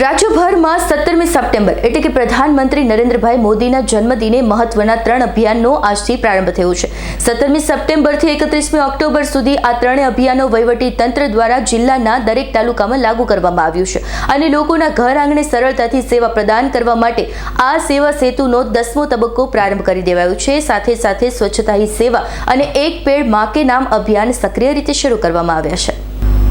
રાજ્યભરમાં સત્તરમી સપ્ટેમ્બર એટલે કે પ્રધાનમંત્રી નરેન્દ્રભાઈ મોદીના જન્મદિને મહત્વના ત્રણ અભિયાનનો આજથી પ્રારંભ થયો છે. સત્તરમી સપ્ટેમ્બરથી એકત્રીસમી ઓક્ટોબર સુધી આ ત્રણેય અભિયાનો વહીવટી તંત્ર દ્વારા જિલ્લાના દરેક તાલુકામાં લાગુ કરવામાં આવ્યું છે અને લોકોના ઘર આંગણે સરળતાથી સેવા પ્રદાન કરવા માટે આ સેવા સેતુનો દસમો તબક્કો પ્રારંભ કરી દેવાયો છે. સાથે સાથે સ્વચ્છતા હી સેવા અને એક પેડ માકે નામ અભિયાન સક્રિય રીતે શરૂ કરવામાં આવ્યા છે.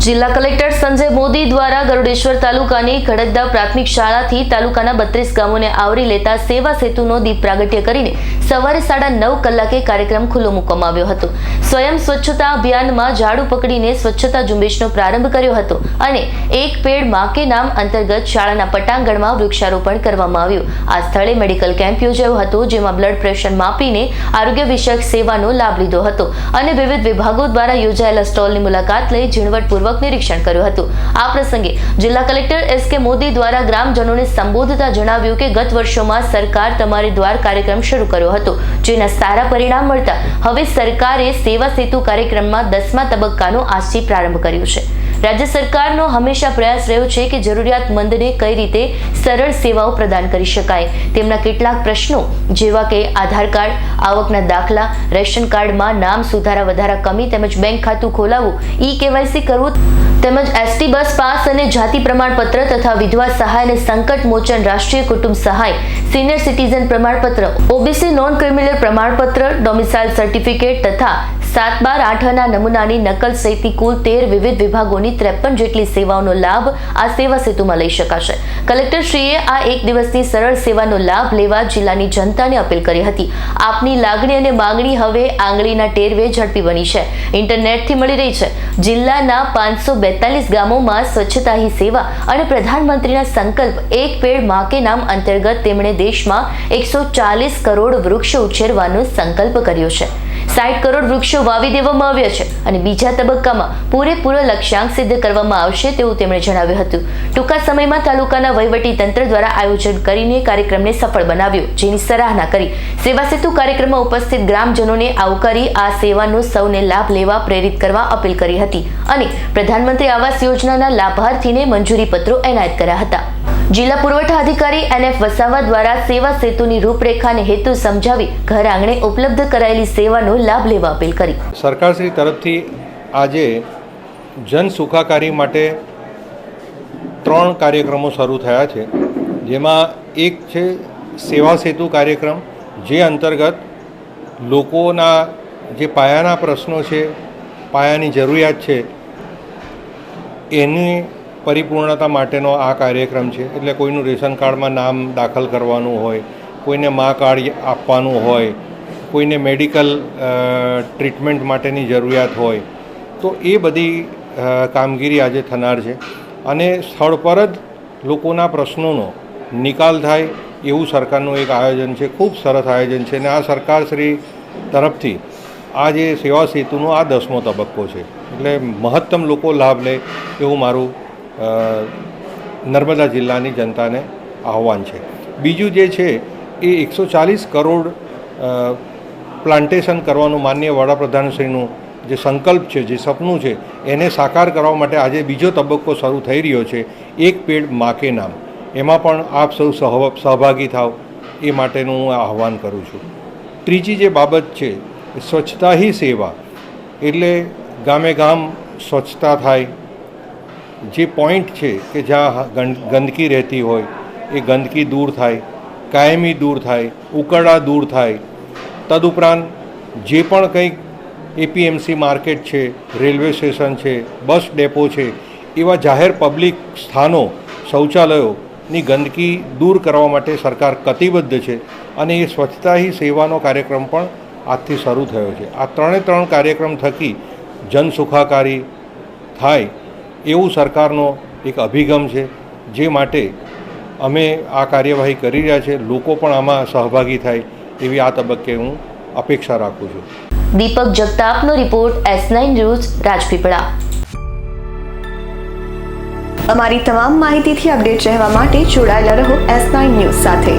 જિલ્લા કલેક્ટર સંજય મોદી દ્વારા ગરુડેશ્વર તાલુકાની ખડકદા પ્રાથમિક શાળાથી તાલુકાના બત્રીસ ગામોને આવરી લેતા સેવા સેતુનો દીપ પ્રાગટ્ય કરીને સવારે સાડા નવ કલાકે કાર્યક્રમ ખુલ્લો મૂકવામાં આવ્યો હતો. સ્વયં સ્વચ્છતા અભિયાનમાં ઝાડુ પકડીને સ્વચ્છતા ઝુંબેશનો પ્રારંભ કર્યો હતો અને એક પેડમાં નામ અંતર્ગત શાળાના પટાંગણમાં વૃક્ષારોપણ કરવામાં આવ્યું. આ સ્થળે મેડિકલ કેમ્પ યોજાયો હતો, જેમાં બ્લડ પ્રેશર માપીને આરોગ્ય વિષયક સેવાનો લાભ લીધો હતો અને વિવિધ વિભાગો દ્વારા યોજાયેલા સ્ટોલની મુલાકાત લઈ ઝીણવટપૂર્વક નિરીક્ષણ કર્યું હતું. આ પ્રસંગે જિલ્લા કલેક્ટર એસ કે મોદી દ્વારા ગ્રામજનોને સંબોધતા જણાવ્યું કે ગત વર્ષોમાં સરકાર તમારી દ્વાર કાર્યક્રમ શરૂ કર્યો હતો, જેના સારા પરિણામ મળતા હવે સરકારે સેવા સેતુ કાર્યક્રમમાં દસમા તબક્કાનો આજથી પ્રારંભ કર્યો છે. રાજ્ય સરકારનો હંમેશા પ્રયાસ રહ્યો છે કે જરૂરિયાતમંદને કઈ રીતે સરળ સેવાઓ પ્રદાન કરી શકાય. તેમના કેટલાક પ્રશ્નો, જેવા કે આધાર કાર્ડ, આવકના દાખલા, રેશન કાર્ડમાં નામ સુધારા વધારા કમી તેમજ બેંક ખાતું ખોલાવવું ઈ કેવાયસી કરવું તેમજ એસટી બસ પાસ અને જાતિ પ્રમાણપત્ર તથા વિધવા સહાય અને સંકટ મોચન રાષ્ટ્રીય કુટુંબ સહાય, સિનિયર સિટીઝન પ્રમાણપત્ર, ઓબીસી નોન ક્રિમિનલ પ્રમાણપત્ર, ડોમિસાઇલ સર્ટિફિકેટ તથા સાત બાર આઠના નમૂનાની નકલ સહિતની કુલ તેર વિવિધ વિભાગોની ત્રેપન જેટલી સેવાઓનો લાભ આ સેવા સેતુમાં લઈ શકાશે. કલેક્ટરશ્રીએ આ એક દિવસની સરળ સેવાનો લાભ લેવા જિલ્લાની જનતાને અપીલ કરી હતી. આપની લાગણી અને માંગણી હવે આંગળીના ટેરવે ઝડપી બની છે. ઇન્ટરનેટથી મળી રહી છે. જિલ્લાના પાંચસો બેતાલીસ ગામોમાં સ્વચ્છતા હી સેવા અને પ્રધાનમંત્રીના સંકલ્પ એક પેડમાં કે નામ અંતર્ગત તેમણે દેશમાં એકસો ચાલીસ કરોડ વૃક્ષ ઉછેરવાનો સંકલ્પ કર્યો છે. સાઠ કરોડ વૃક્ષો વાવી દેવામાં આવ્યા છે અને બીજા તબક્કામાં પૂરેપૂરો લક્ષ્યાંક સિદ્ધ કરવામાં આવશે તેવું તેમણે જણાવ્યું હતું. ટૂંકા સમયમાં તાલુકાના વહીવટી તંત્ર દ્વારા આયોજન કરીને કાર્યક્રમને સફળ બનાવ્યો, જેની સરાહના કરી સેવા સેતુ કાર્યક્રમમાં ઉપસ્થિત ગ્રામજનોને આવકારી આ સેવાનો સૌને લાભ લેવા પ્રેરિત કરવા અપીલ કરી હતી અને પ્રધાનમંત્રી આવાસ યોજનાના લાભાર્થીને મંજૂરી પત્રો એનાયત કર્યા હતા. જિલ્લા પુરવઠા અધિકારી એનએફ વસાવા દ્વારા સેવા સેતુની રૂપરેખાને હેતુ સમજાવી ઘર આંગણે ઉપલબ્ધ કરાયેલી સેવાનો લાભ લેવા અપીલ કરી. સરકારશ્રી તરફથી આજે જન સુખાકારી માટે ત્રણ કાર્યક્રમો શરૂ થયા છે. જેમાં એક છે સેવા સેતુ કાર્યક્રમ, જે અંતર્ગત લોકોના જે પાયાના પ્રશ્નો છે, પાયાની જરૂરિયાત છે, એની પરિપૂર્ણતા માટેનો આ કાર્યક્રમ છે. એટલે કોઈનું રેશન કાર્ડમાં નામ દાખલ કરવાનું હોય, કોઈને મા કાર્ડ આપવાનું હોય, કોઈને મેડિકલ ટ્રીટમેન્ટ માટેની જરૂરિયાત હોય, તો એ બધી કામગીરી આજે થનાર છે. અને સ્થળ પર જ લોકોના પ્રશ્નોનો નિકાલ થાય એવું સરકારનું એક આયોજન છે. ખૂબ સરસ આયોજન છે અને આ સરકારશ્રી તરફથી આ જે સેવા સેતુનો આ દસમો તબક્કો છે. એટલે મહત્તમ લોકો લાભ લે એવું મારું નર્મદા જિલ્લાની જનતાને આહવાન છે. બીજું જે છે, એ એકસો ચાલીસ કરોડ પ્લાન્ટેશન કરવાનું માન્ય વડાપ્રધાનશ્રીનું જે સંકલ્પ છે, જે સપનું છે, એને સાકાર કરવા માટે આજે બીજો તબક્કો શરૂ થઈ રહ્યો છે, એક પેડ માકે નામ. એમાં પણ આપ સૌ સહભાગી થાવ, એ માટેનું હું આહવાન કરું છું. ત્રીજી જે બાબત છે સ્વચ્છતા હી સેવા. એટલે ગામે ગામ સ્વચ્છતા થાય જે પોઈન્ટ છે કે જ્યાં ગંદકી રહેતી હોય, એ ગંદકી દૂર થાય, કાયમી દૂર થાય, ઉકરડા દૂર થાય. તદુપરાંત જે પણ કંઈક એપીએમસી માર્કેટ છે, રેલવે સ્ટેશન છે, બસ ડેપો છે, એવા જાહેર પબ્લિક સ્થાનો, શૌચાલયોની ગંદકી દૂર કરવા માટે સરકાર કટિબદ્ધ છે અને એ સ્વચ્છતા હી સેવાનો કાર્યક્રમ પણ આજથી શરૂ થયો છે. આ ત્રણે ત્રણ કાર્યક્રમ થકી જન સુખાકારી થાય એવું સરકારનો એક અભિગમ છે જે માટે અમે આ કાર્યવાહી કરી રહ્યા છે. લોકો પણ આમાં સહભાગી થાય એવી આ તબક્કે હું અપેક્ષા રાખું છું. Deepak જગતાપનો report S nine news Rajpipla. અમારી તમામ માહિતીથી અપડેટ રહેવા માટે જોડાયેલા રહો એસ નાઇન ન્યૂઝ સાથે.